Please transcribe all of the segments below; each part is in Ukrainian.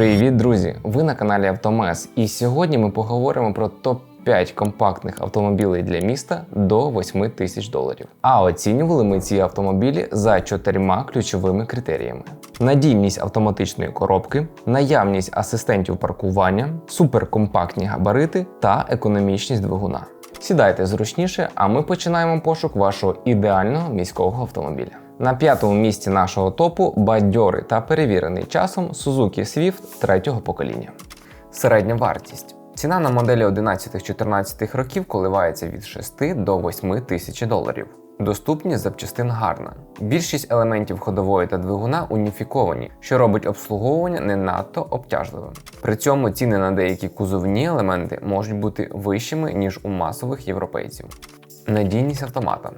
Привіт, друзі! Ви на каналі Автомес, і сьогодні ми поговоримо про топ 5 компактних автомобілів для міста до 8 тисяч доларів. А оцінювали ми ці автомобілі за чотирма ключовими критеріями: надійність автоматичної коробки, наявність асистентів паркування, суперкомпактні габарити та економічність двигуна. Сідайте зручніше, а ми починаємо пошук вашого ідеального міського автомобіля. На п'ятому місці нашого топу бадьорий та перевірений часом Suzuki Swift третього покоління. Середня вартість. Ціна на моделі 11-14 років коливається від 6 до 8 тисяч доларів. Доступність запчастин гарна. Більшість елементів ходової та двигуна уніфіковані, що робить обслуговування не надто обтяжливим. При цьому ціни на деякі кузовні елементи можуть бути вищими, ніж у масових європейців. Надійність автомата.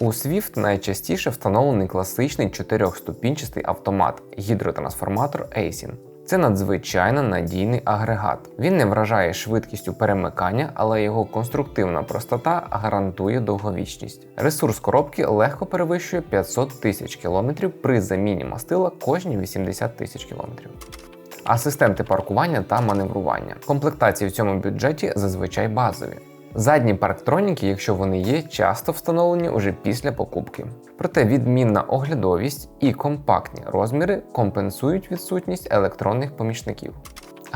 У Swift найчастіше встановлений класичний чотирьохступінчастий автомат гідротрансформатор ASIN. Це надзвичайно надійний агрегат. Він не вражає швидкістю перемикання, але його конструктивна простота гарантує довговічність. Ресурс коробки легко перевищує 500 тисяч кілометрів при заміні мастила кожні 80 тисяч кілометрів. Асистенти паркування та маневрування. Комплектації в цьому бюджеті зазвичай базові. Задні парктроніки, якщо вони є, часто встановлені уже після покупки. Проте відмінна оглядовість і компактні розміри компенсують відсутність електронних помічників.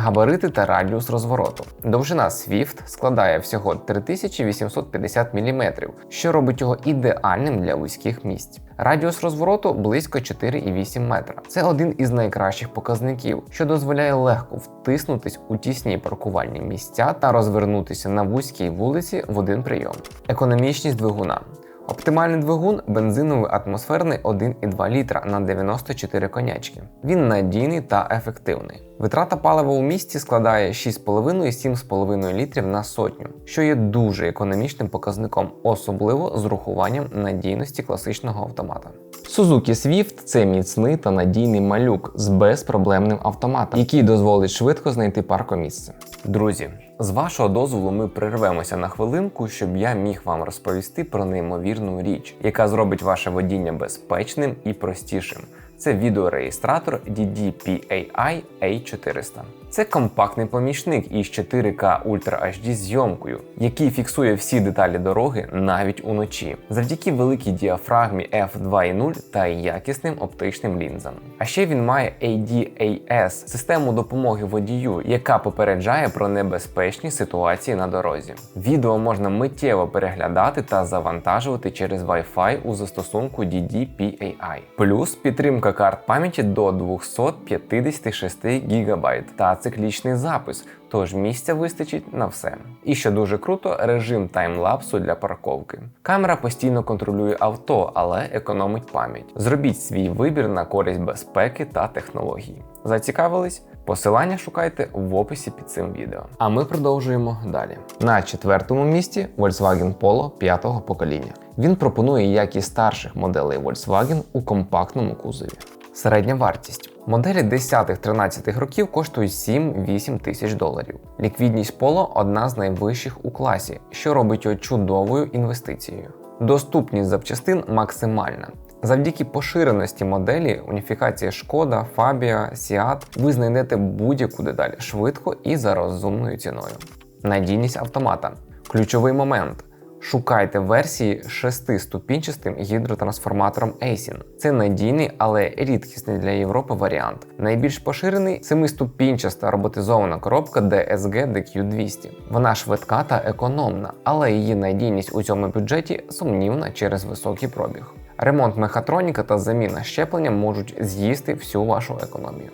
Габарити та радіус розвороту. Довжина Swift складає всього 3850 мм, що робить його ідеальним для вузьких місць. Радіус розвороту близько 4,8 метра. Це один із найкращих показників, що дозволяє легко втиснутись у тісні паркувальні місця та розвернутися на вузькій вулиці в один прийом. Економічність двигуна. Оптимальний двигун бензиновий атмосферний 1,2 літра на 94 конячки. Він надійний та ефективний. Витрата палива у місті складає 6,5-7,5 літрів на сотню, що є дуже економічним показником, особливо з урахуванням надійності класичного автомата. Suzuki Swift це міцний та надійний малюк з безпроблемним автоматом, який дозволить швидко знайти паркомісце. Друзі, з вашого дозволу ми прервемося на хвилинку, щоб я міг вам розповісти про неймовірну річ, яка зробить ваше водіння безпечним і простішим. Це відеореєстратор DDPAI A400. Це компактний помічник із 4К Ultra HD зйомкою, який фіксує всі деталі дороги навіть уночі, завдяки великій діафрагмі f2.0 та якісним оптичним лінзам. А ще він має ADAS систему допомоги водію, яка попереджає про небезпечні ситуації на дорозі. Відео можна миттєво переглядати та завантажувати через Wi-Fi у застосунку DDPAI. Плюс підтримка карт пам'яті до 256 ГБ та циклічний запис, тож місця вистачить на все. І що дуже круто, режим таймлапсу для парковки. Камера постійно контролює авто, але економить пам'ять. Зробіть свій вибір на користь безпеки та технологій. Зацікавились? Посилання шукайте в описі під цим відео. А ми продовжуємо далі. На четвертому місці Volkswagen Polo п'ятого покоління. Він пропонує як і старших моделей Volkswagen у компактному кузові. Середня вартість. Моделі 10-13 років коштують 7-8 тисяч доларів. Ліквідність Polo одна з найвищих у класі, що робить його чудовою інвестицією. Доступність запчастин максимальна. Завдяки поширеності моделі, уніфікації Шкода, Фабія, Сіат, ви знайдете будь-яку деталь швидко і за розумною ціною. Надійність автомата. Ключовий момент. Шукайте версії шестиступінчастим гідротрансформатором ASIN. Це надійний, але рідкісний для Європи варіант. Найбільш поширений семиступінчаста роботизована коробка DSG DQ200. Вона швидка та економна, але її надійність у цьому бюджеті сумнівна через високий пробіг. Ремонт мехатроніка та заміна щеплення можуть з'їсти всю вашу економію.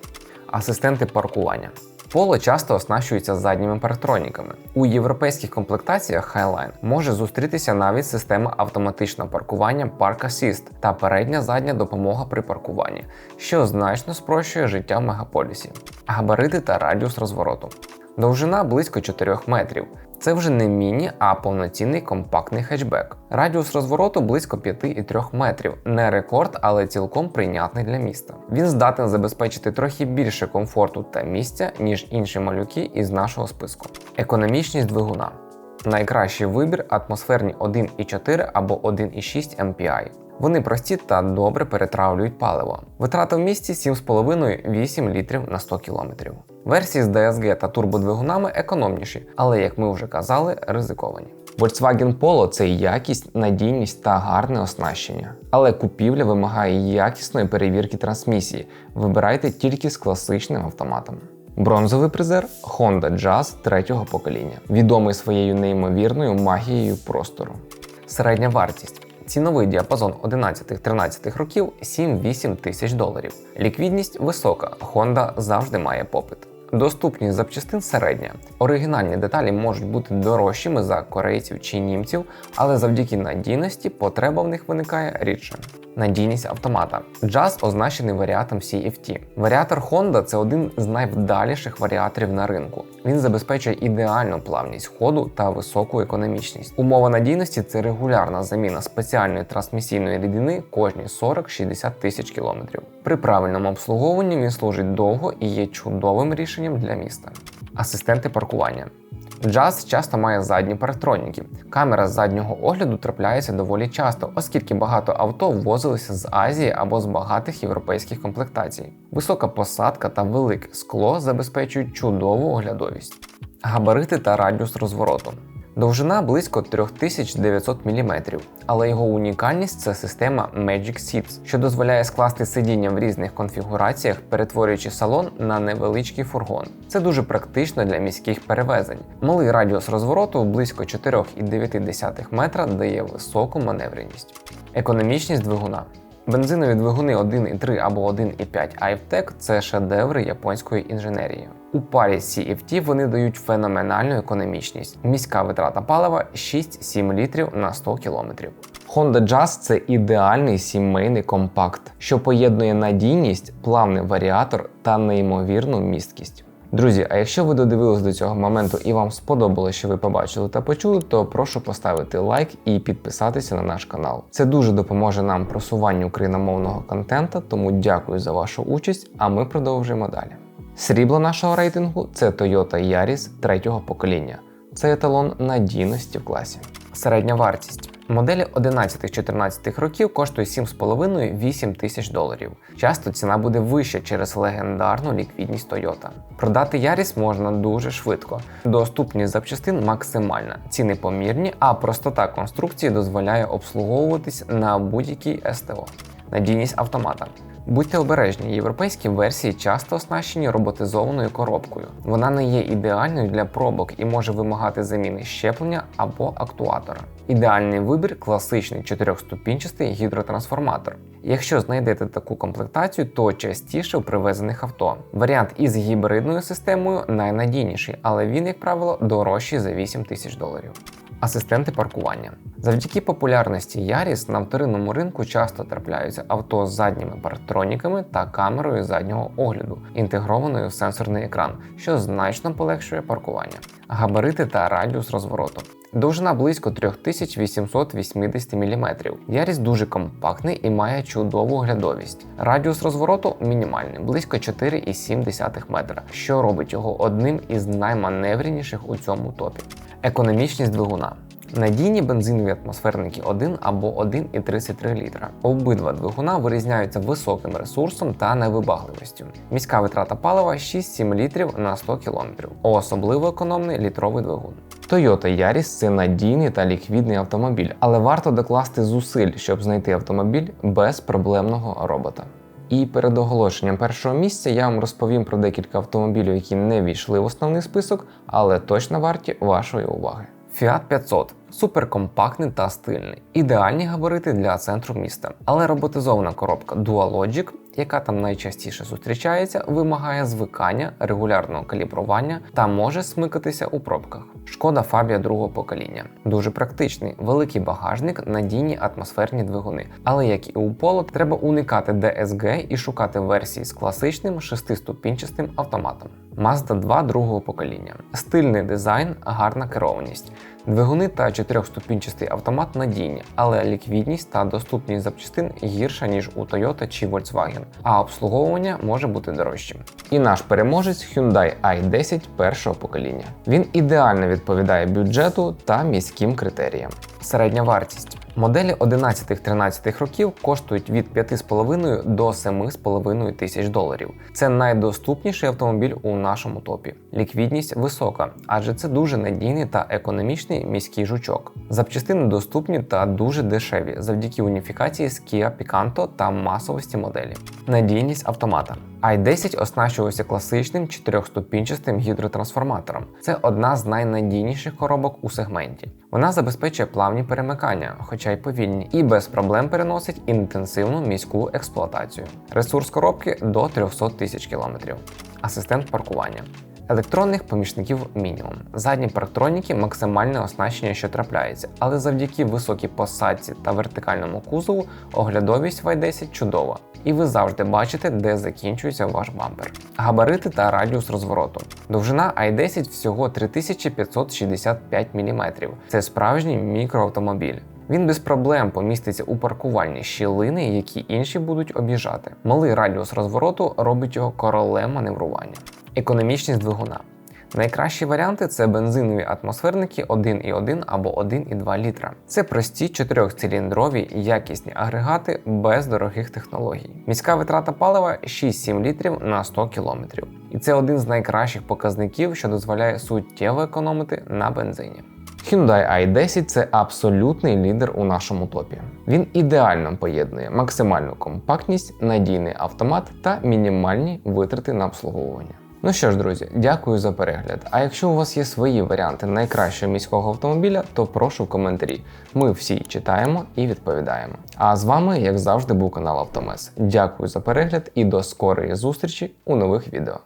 Асистенти паркування. Поло часто оснащується задніми парктроніками. У європейських комплектаціях Highline може зустрітися навіть система автоматичного паркування Park Assist та передня задня допомога при паркуванні, що значно спрощує життя в мегаполісі. Габарити та радіус розвороту. Довжина близько 4 метрів. Це вже не міні, а повноцінний компактний хетчбек. Радіус розвороту близько 5,3 метрів. Не рекорд, але цілком прийнятний для міста. Він здатен забезпечити трохи більше комфорту та місця, ніж інші малюки із нашого списку. Економічність двигуна. Найкращий вибір атмосферні 1,4 або 1,6 MPI. Вони прості та добре перетравлюють паливо. Витрата в місті 7,5-8 літрів на 100 км. Версії з DSG та турбодвигунами економніші, але, як ми вже казали, ризиковані. Volkswagen Polo це якість, надійність та гарне оснащення. Але купівля вимагає якісної перевірки трансмісії. Вибирайте тільки з класичним автоматом. Бронзовий призер Honda Jazz третього покоління, відомий своєю неймовірною магією простору. Середня вартість. Ціновий діапазон 11-13 років 7-8 тисяч доларів. Ліквідність висока, Honda завжди має попит. Доступність запчастин середня. Оригінальні деталі можуть бути дорожчими за корейців чи німців, але завдяки надійності потреба в них виникає рідше. Надійність автомата. Jazz означений варіатом CFT. Варіатор Honda це один з найвдаліших варіаторів на ринку. Він забезпечує ідеальну плавність ходу та високу економічність. Умова надійності це регулярна заміна спеціальної трансмісійної рідини кожні 40-60 тисяч кілометрів. При правильному обслуговуванні він служить довго і є чудовим рішенням для міста. Асистенти паркування. Джаз часто має задні парктроніки. Камера заднього огляду трапляється доволі часто, оскільки багато авто ввозилися з Азії або з багатих європейських комплектацій. Висока посадка та велике скло забезпечують чудову оглядовість. Габарити та радіус розвороту. Довжина близько 3900 мм, але його унікальність це система Magic Seats, що дозволяє скласти сидіння в різних конфігураціях, перетворюючи салон на невеличкий фургон. Це дуже практично для міських перевезень. Малий радіус розвороту близько 4,9 метра дає високу маневреність. Економічність двигуна. Бензинові двигуни 1.3 або 1.5 iVTEC – це шедеври японської інженерії. У парі з CFT вони дають феноменальну економічність. Міська витрата палива 6-7 літрів на 100 км. Honda Jazz це ідеальний сімейний компакт, що поєднує надійність, плавний варіатор та неймовірну місткість. Друзі, а якщо ви додивились до цього моменту і вам сподобалося, що ви побачили та почули, то прошу поставити лайк і підписатися на наш канал. Це дуже допоможе нам просуванню україномовного контента, тому дякую за вашу участь, а ми продовжуємо далі. Срібло нашого рейтингу це Toyota Yaris третього покоління. Це еталон надійності в класі. Середня вартість. Моделі 11-14 років коштує 7,5-8 тисяч доларів. Часто ціна буде вища через легендарну ліквідність Toyota. Продати Yaris можна дуже швидко. Доступність запчастин максимальна, ціни помірні, а простота конструкції дозволяє обслуговуватись на будь-якій СТО. Надійність автомата. Будьте обережні, європейські версії часто оснащені роботизованою коробкою. Вона не є ідеальною для пробок і може вимагати заміни щеплення або актуатора. Ідеальний вибір класичний чотирьохступінчастий гідротрансформатор. Якщо знайдете таку комплектацію, то частіше у привезених авто. Варіант із гібридною системою найнадійніший, але він, як правило, дорожчий за 8 тисяч доларів. Асистенти паркування. Завдяки популярності Yaris на вторинному ринку часто трапляються авто з задніми парктроніками та камерою заднього огляду, інтегрованою в сенсорний екран, що значно полегшує паркування. Габарити та радіус розвороту. Довжина близько 3880 мм. Яріс дуже компактний і має чудову глядовість. Радіус розвороту мінімальний, близько 4,7 метра, що робить його одним із найманевреніших у цьому топі. Економічність двигуна. Надійні бензинові атмосферники 1 або 1,33 літра. Обидва двигуна вирізняються високим ресурсом та невибагливістю. Міська витрата палива 6-7 літрів на 100 км. Особливо економний літровий двигун. Toyota Yaris це надійний та ліквідний автомобіль, але варто докласти зусиль, щоб знайти автомобіль без проблемного робота. І перед оголошенням першого місця я вам розповім про декілька автомобілів, які не війшли в основний список, але точно варті вашої уваги. Fiat 500 суперкомпактний та стильний, ідеальні габарити для центру міста. Але роботизована коробка Dualogic, яка там найчастіше зустрічається, вимагає звикання, регулярного калібрування та може смикатися у пробках. Шкода Фабія другого покоління. Дуже практичний, великий багажник, надійні атмосферні двигуни. Але як і у Polo, треба уникати DSG і шукати версії з класичним шестиступінчастим автоматом. Mazda 2 другого покоління. Стильний дизайн, гарна керованість. Двигуни та чотирьохступінчастий автомат надійні, але ліквідність та доступність запчастин гірша, ніж у Toyota чи Volkswagen, а обслуговування може бути дорожчим. І наш переможець Hyundai i10 першого покоління. Він ідеально відповідає бюджету та міським критеріям. Середня вартість. Моделі 11-13 років коштують від 5,5 до 7,5 тисяч доларів. Це найдоступніший автомобіль у нашому топі. Ліквідність висока, адже це дуже надійний та економічний міський жучок. Запчастини доступні та дуже дешеві завдяки уніфікації з Kia Picanto та масовості моделі. Надійність автомата. I10 оснащувався класичним чотирьохступінчастим гідротрансформатором. Це одна з найнадійніших коробок у сегменті. Вона забезпечує плавні перемикання, хоча й повільні, і без проблем переносить інтенсивну міську експлуатацію. Ресурс коробки до 300 тисяч кілометрів. Асистент паркування. Електронних помічників мінімум. Задні парктроніки максимальне оснащення, що трапляється, але завдяки високій посадці та вертикальному кузову оглядовість в i10 чудова, і ви завжди бачите, де закінчується ваш бампер. Габарити та радіус розвороту. Довжина i10 всього 3565 мм. Це справжній мікроавтомобіль. Він без проблем поміститься у паркувальні щілини, які інші будуть об'їжджати. Малий радіус розвороту робить його королем маневрування. Економічність двигуна. Найкращі варіанти це бензинові атмосферники 1,1 або 1,2 літра. Це прості чотирьохциліндрові якісні агрегати без дорогих технологій. Міська витрата палива 6-7 літрів на 100 км. І це один з найкращих показників, що дозволяє суттєво економити на бензині. Hyundai i10 це абсолютний лідер у нашому топі. Він ідеально поєднує максимальну компактність, надійний автомат та мінімальні витрати на обслуговування. Ну що ж, друзі, дякую за перегляд. А якщо у вас є свої варіанти найкращого міського автомобіля, то прошу в коментарі. Ми всі читаємо і відповідаємо. А з вами, як завжди, був канал Автомес. Дякую за перегляд і до скорої зустрічі у нових відео.